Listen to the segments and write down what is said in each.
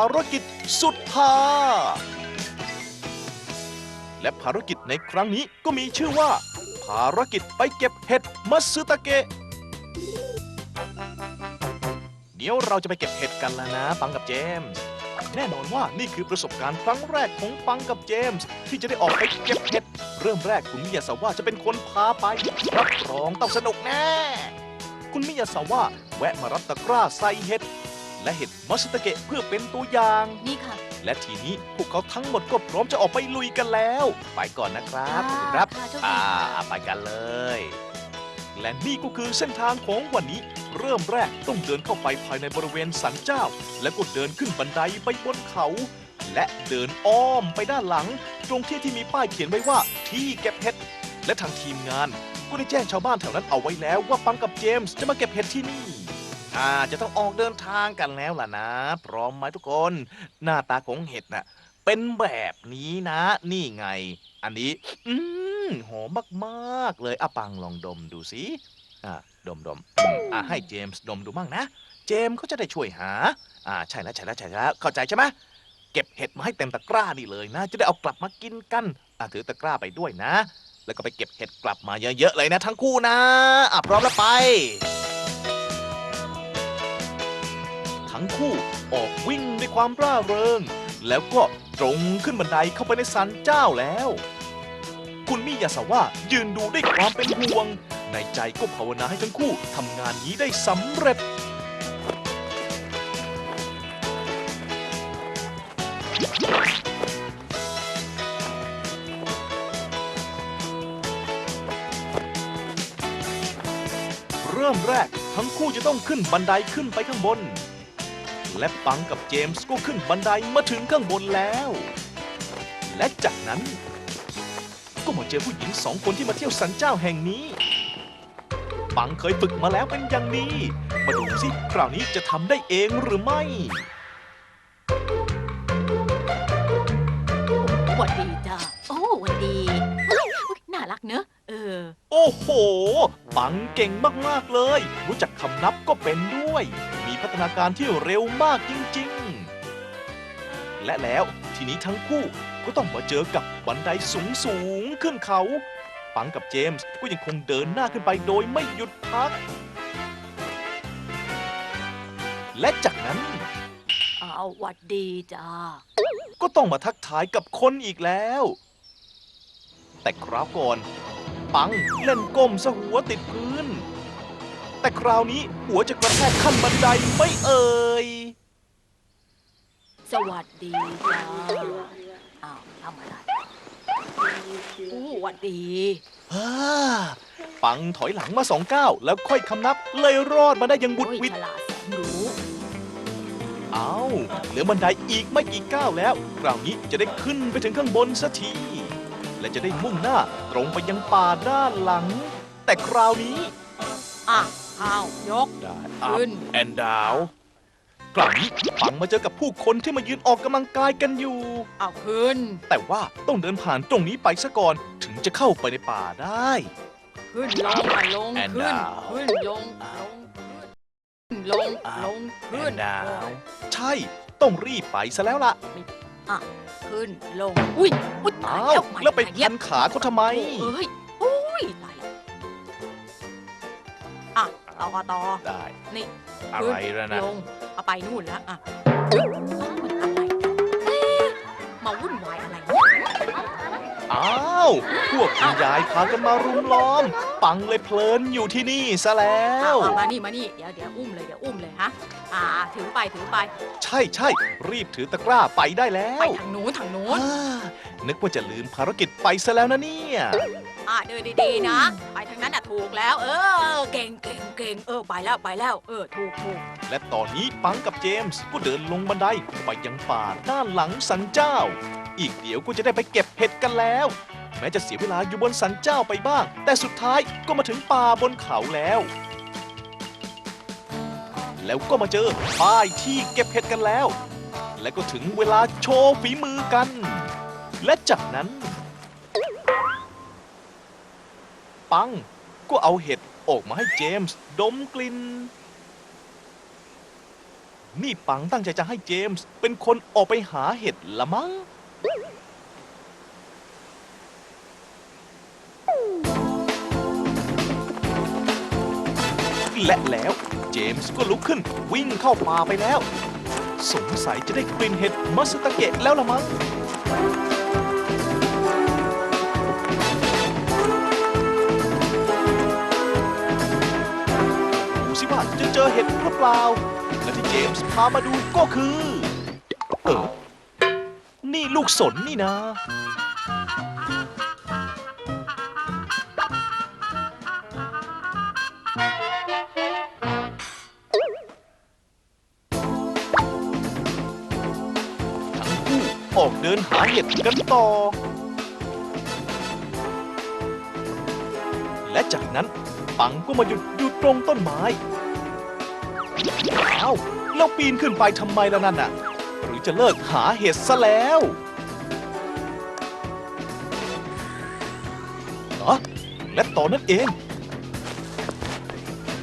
ารกิจสุดท้าและภารกิจในครั้งนี้ก็มีชื่อว่า ภารกิจไปเก็บเห็ดมัสึตะเกะ เดี๋ยวเราจะไปเก็บเห็ดกันแล้วนะปังกับเจมส์แน่นอนว่านี่คือประสบการณ์ครั้งแรกของปังกับเจมส์ที่จะได้ออกไปเก็บเห็ด เริ่มแรกคุณมิยาสาวะจะเป็นคนพาไปรับรองต้องสนุกแน่ คุณมิยาสาวะแวะมารับตะกร้าใส่เห็ด และเห็ดมัตสึตะเกะเพื่อเป็นตัวอย่าง นี่ค่ะ และทีนี้พวกเขาทั้งหมดก็พร้อมจะออกไปลุยกันแล้ว ไปก่อนนะครับขอบคุณครับค่ะโชคดี อ่าค่ะไปกันเลย และนี่ก็คือเส้นทางของวันนี้ เริ่มแรกต้องเดินเข้าไปภายในบริเวณสันเจ้า แล้วก็เดินขึ้นบันไดไปบนเขา และเดินอ้อมไปด้านหลัง ตรงที่ที่มีป้ายเขียนไว้ว่าที่เก็บเห็ด และทางทีมงาน ก็ได้แจ้งชาวบ้านแถวนั้นเอาไว้แล้วว่าปังกับเจมส์จะมาเก็บเห็ดที่นี่ อ่าจะต้องออกเดินทางกันแล้วล่ะนะ พร้อมไหมทุกคน หน้าตาของเห็ดน่ะ เป็นแบบนี้นะ นี่ไง อันนี้ อืมหอมมากๆเลยอะปังลองดมดูสิอะดมดมอืมอะให้เจมส์ดมดูมั่งนะ เจมส์เขาจะได้ช่วยหา อ่าใช่แล้วใช่แล้วใช่แล้วเข้าใจใช่ไหมเก็บเห็ดมาให้เต็มตะกร้านี่เลยนะ จะได้เอากลับมากินกันอะถือตะกร้าไปด้วยนะ แล้วก็ไปเก็บเห็ดกลับมาเยอะๆเลยนะ ทั้งคู่นะอะพร้อมแล้วไป ทั้งคู่ออกวิ่งด้วยความร่าเริง แล้วก็ตรงขึ้นบันไดเข้าไปในสันเจ้าแล้ว คุณมิยาสาวะยืนดูด้วยความเป็นห่วง ในใจก็ภาวนาให้ทั้งคู่ทำงานนี้ได้สำเร็จ เริ่มแรกทั้งคู่จะต้องขึ้นบันไดขึ้นไปข้างบน และปังกับเจมส์ก็ขึ้นบันไดมาถึงข้างบนแล้ว และจากนั้น ก็มาเจอผู้หญิงสองคนที่มาเที่ยวสันเจ้าแห่งนี้ ปังเคยฝึกมาแล้วเป็นอย่างดีมาดูสิคราวนี้จะทำได้เองหรือไม่ หวัดดีจ้าโอ้หวัดดีเฮ้ยน่ารักเนอะ ออโอ้โห ปังเก่งมากๆเลย รู้จักคำนับก็เป็นด้วย มีพัฒนาการที่เร็วมากจริงๆ และแล้วทีนี้ทั้งคู่ก็ต้องมาเจอกับบันไดสูงสูงๆขึ้นเขา ปังกับเจมส์ก็ยังคงเดินหน้าขึ้นไปโดยไม่หยุดพัก และจากนั้น เอาหวัดดีจ้า ก็ต้องมาทักทายกับคนอีกแล้ว แต่คราวก่อน ปัง เล่นก้มซะหัวติดพื้น แต่คราวนี้หัวจะกระแทกขั้นบันไดไม่เอ่ย สวัสดีจ้าอ้าวทำอะไรโอ้หวัดดีฮ่าปังถอยหลังมาสองก้าวแล้วค่อยคำนับ เลยรอดมาได้อยังบุดโอ้ยหวิดฉลาดแสนรู้ เอาเหลือบันไดอีกไม่กี่ก้าวแล้ว คราวนี้จะได้ขึ้นไปถึงข้างบนสักที และจะได้มุ่งหน้าตรงไปยังป่าด้านหลัง แต่คราวนี้อะอ้าวยก ได้ขึ้น แอนดาวกลับนี้ปังมาเจอกับผู้คนที่มายืนออกกำลังกายกันอยู่ เอาขึ้น แต่ว่าต้องเดินผ่านตรงนี้ไปซะก่อนถึงจะเข้าไปในป่าได้ ขึ้นลงอะลงแอนขึ้น ดาว ขึ้นลงลงขึ้นลงอ้าวลงขึ้นแอนดาวใช่ ต้องรีบไปซะแล้วล่ะ อะ ขึ้นลง อุ้ยอุ้ยตายอ้าวแล้วม่แล้วไปตายพันขาเขาทำไม เอ้ยอุ้ยตายแล้วอะต่อต่อได้ นี่อะไรแล้วนะ ลง เอาไปนู่นแล้วอะเอ้ามันอะไรเอ๊ะมาวุ่นวายอะไรเนี่ยอ้าว พวกคุณยายพากันมารุมล้อม ปังเลยเพลินอยู่ที่นี่ซะแล้เอาวเอามานี่มานี่ เดี๋ยวเดี๋ยวอุ้มเลย เดี๋ยวอุ้มเลยฮะ อ่าถือไปถือไป ใช่ใช่รีบถือตะกร้าไปได้แล้ไปวทางนู้นทางนู้น อ่านึกว่าจะลืมภารกิจไปซะแล้วนะเนี่ย อ่าเดินดีๆนะ ไปทางนั้นอะถูกแล้ว เออ เก่งเก่งเก่งเออไปแล้วไปแล้ว เออถูกถูกและตอนนี้ปังกับเจมส์ก็เดินลงบันไดไปยังป่าด้านหลังสันเจ้า อีกเดี๋ยวก็จะได้ไปเก็บเห็ดกันแล้ว แม้จะเสียเวลาอยู่บนสันเจ้าไปบ้าง แต่สุดท้ายก็มาถึงป่าบนเขาแล้ว แล้วก็มาเจอป้ายที่เก็บเห็ดกันแล้ว และก็ถึงเวลาโชว์ฝีมือกัน และจากนั้น ปังก็เอาเห็ดออกมาให้เจมส์ดมกลิ่นนี่ปังตั้งใจจะให้เจมส์เป็นคนออกไปหาเห็ดละมั้ง และแล้ว เจมส์ก็ลุกขึ้นวิ่งเข้าป่าไปแล้ว สงสัยจะได้กลิ่นเห็ดมัสตะเกะแล้วละมั้งดูสิว่าจะเจอเห็ดหรือเปล่า และที่เจมส์พามาดูก็คือ เออ นี่ลูกสนนี่นะ ออกเดินหาเห็ดกันต่อ และจากนั้นปังก็มาหยุดอยู่ตรงต้นไม้อ้าวแล้วปีนขึ้นไปทำไมล่ะนั่นน่ะ หรือจะเลิกหาเห็ดซะแล้วเหรอและตอนนั้นเอง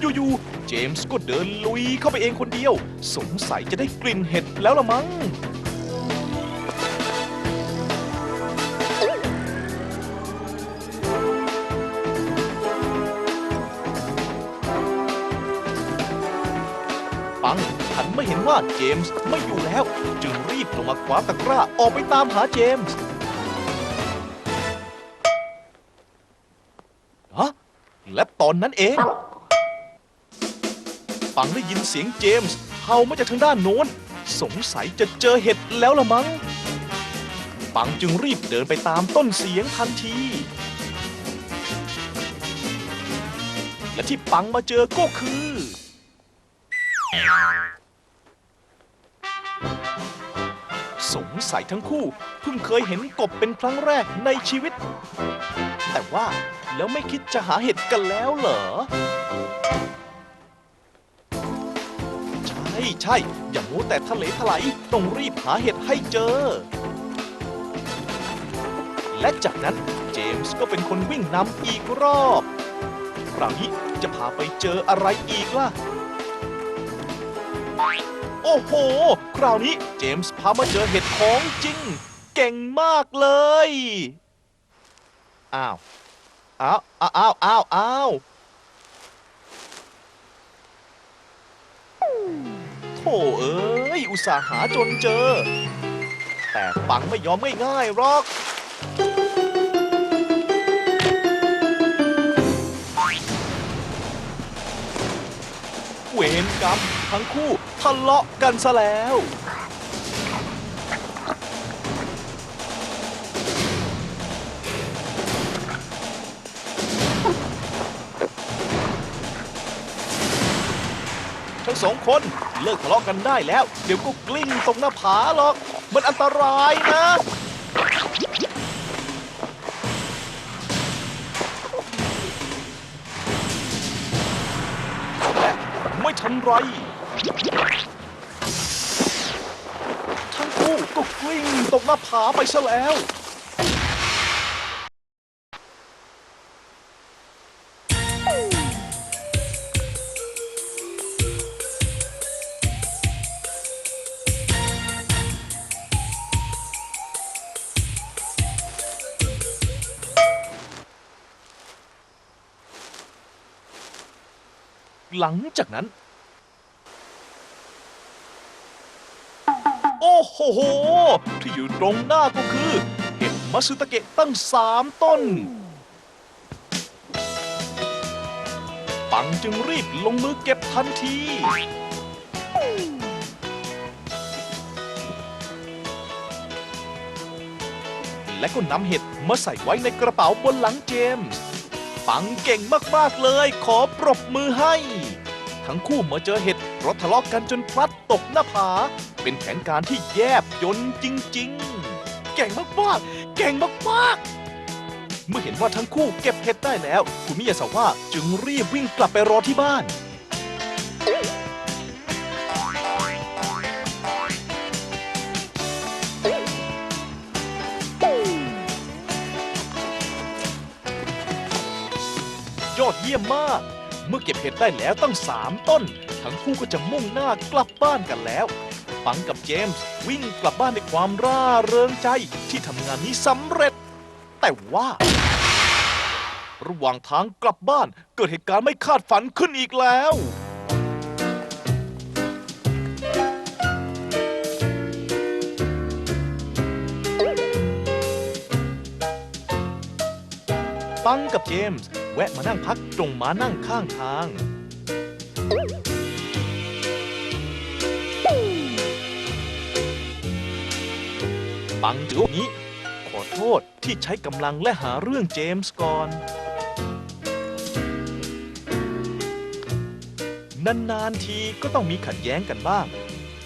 อยู่ๆ เจมส์ก็เดินลุยเข้าไปเองคนเดียว สงสัยจะได้กลิ่นเห็ดแล้วละมั้ง ว่าเจมส์ไม่อยู่แล้ว จึงรีบลงมาคว้าตะกร้าออกไปตามหาเจมส์ฮะและตอนนั้นเองปังได้ยินเสียงเจมส์เห่ามาจากทางด้านโน้น สงสัยจะเจอเห็ดแล้วละมั้งปังจึงรีบเดินไปตามต้นเสียงทันที และที่ปังมาเจอก็คือ สงสัยทั้งคู่เพิ่งเคยเห็นกบเป็นครั้งแรกในชีวิต แต่ว่าแล้วไม่คิดจะหาเห็ดกันแล้วเหรอ ใช่ใช่อย่ามัวแต่ทะเลถลายต้องรีบหาเห็ดให้เจอ และจากนั้นเจมส์ก็เป็นคนวิ่งนำอีกรอบ คราวนี้จะพาไปเจออะไรอีกล่ะ โอ้โห คราวนี้เจมส์พามาเจอเห็ดของจริง เก่งมากเลย อ้าว อ้าวอ้าวอ้าวอ้าวอ้าวโธ่เอ้ย อุตส่าห์หาจนเจอ แต่ปังไม่ยอมง่ายๆหรอกเวรกรรม ทั้งคู่ทะเลาะกันซะแล้ว ทั้งสองคนเลิกทะเลาะกันได้แล้ว เดี๋ยวก็กลิ้งตกหน้าผาหรอก มันอันตรายนะไม่ทันไร ทั้งคู่ก็กลิ้งตกหน้าผาไปซะแล้ว หลังจากนั้น โอ้โหโห ที่อยู่ตรงหน้าก็คือ เห็ดมัสึตะเกะตั้งสามต้น ปังจึงรีบลงมือเก็บทันที และก็นำเห็ดมาใส่ไว้ในกระเป๋าบนหลังเจมส์ ปังเก่งมาก ๆ เลย ขอปรบมือให้ ทั้งคู่มาเจอเห็ด เพราะทะเลาะกันจนพลัดตกหน้าผา เป็นแผนการที่แยบยนจริงๆ เก่งมากๆ เก่งมากๆ เมื่อเห็นว่าทั้งคู่เก็บเห็ดได้แล้ว คุณมิยาสาวะจึงรีบวิ่งกลับไปรอที่บ้านยอดเยี่ยมมาก เมื่อเก็บเห็ดได้แล้วตั้งสามต้น ทั้งคู่ก็จะมุ่งหน้ากลับบ้านกันแล้ว ปังกับเจมส์วิ่งกลับบ้านด้วยความร่าเริงใจที่ทำงานนี้สำเร็จ แต่ว่า ระหว่างทางกลับบ้านเกิดเหตุการณ์ไม่คาดฝันขึ้นอีกแล้ว ปังกับเจมส์แวะมานั่งพักตรงม้านั่งข้างทาง ปังจุนี้ ขอโทษที่ใช้กำลังและหาเรื่องเจมส์ก่อน นานๆทีก็ต้องมีขัดแย้งกันบ้าง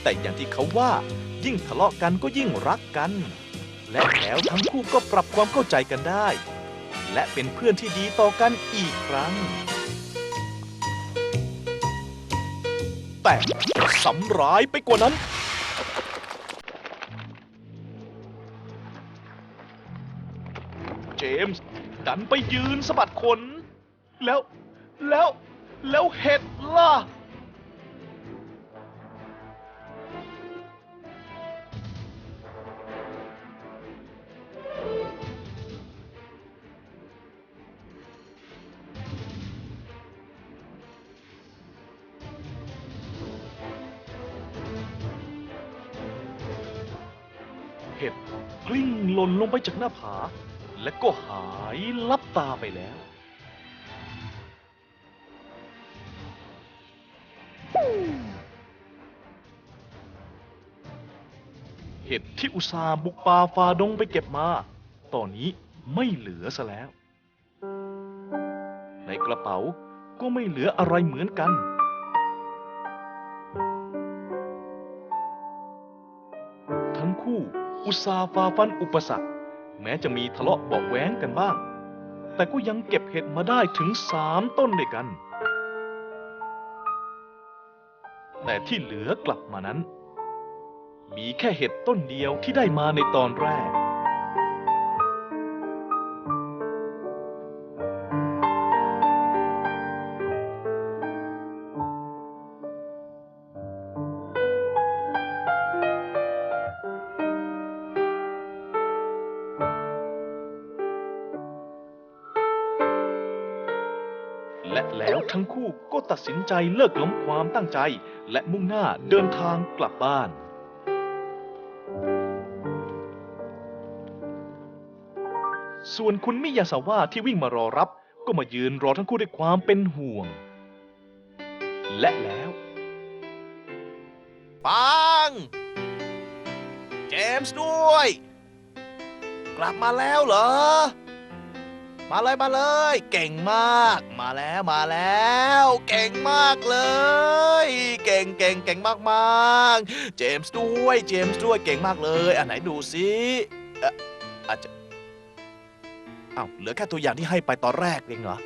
แต่อย่างที่เขาว่า ยิ่งทะเลาะกันก็ยิ่งรักกัน และแล้วทั้งคู่ก็ปรับความเข้าใจกันได้ และเป็นเพื่อนที่ดีต่อกันอีกครั้ง แต่สำร้ายไปกว่านั้น จมส์ดันไปยืนสะบัดขน แล้วแล้วแล้วเห็ดล่ะ เห็ดกลิ้งหล่นลงไปจากหน้าผา และก็หายลับตาไปแล้ว เห็ดที่อุตสาห์บุกป่าฝ่าดงไปเก็บมา ตอนนี้ไม่เหลือซะแล้ว ในกระเป๋าก็ไม่เหลืออะไรเหมือนกันทั้งคู่อุตสาห์ฝ่าฟันอุปสรรค แม้จะมีทะเลาะเบาะแว้งกันบ้าง แต่ก็ยังเก็บเห็ดมาได้ถึงสามต้นด้วยกัน แต่ที่เหลือกลับมานั้น มีแค่เห็ดต้นเดียวที่ได้มาในตอนแรก สินใจเลิกล้มความตั้งใจ และมุ่งหน้าเดินทางกลับบ้าน ส่วนคุณมิยาสาวะที่วิ่งมารอรับ ก็มายืนรอทั้งคู่ด้วยความเป็นห่วง และแล้ว ปัง เจมส์ด้วย กลับมาแล้วเหรอ มาเลยมาเลย เก่งมาก มาแล้วมาแล้ว เก่งมากเลย เก่งเก่งเก่งมากมากเจมส์ด้วยเจมส์ด้วยเก่งมากเลย อันไหนดูสิเอ่ออาจจะอ้าวเหลือแค่ตัวอย่างที่ให้ไปตอนแรกเองเหรอ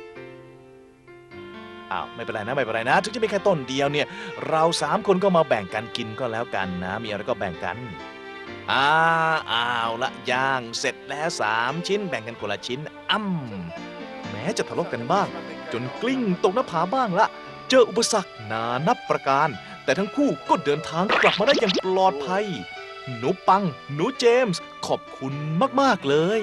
อ้าวไม่เป็นไรนะไม่เป็นไรนะ ถึงจะมีแค่ต้นเดียวเนี่ย เราสามคนก็มาแบ่งกันกินก็แล้วกันนะ มีอะไรก็แบ่งกัน อ้าอ้าวละย่างเสร็จแล้วสามชิ้นแบ่งกันคนละชิ้นอ้ำแม้จะทะเลาะกันบ้าง จนกลิ้งตกหน้าผาบ้างละ เจออุปสรรคนานับประการ แต่ทั้งคู่ก็เดินทางกลับมาได้อย่างปลอดภัย หนูปัง หนูเจมส์ ขอบคุณมาก ๆ เลย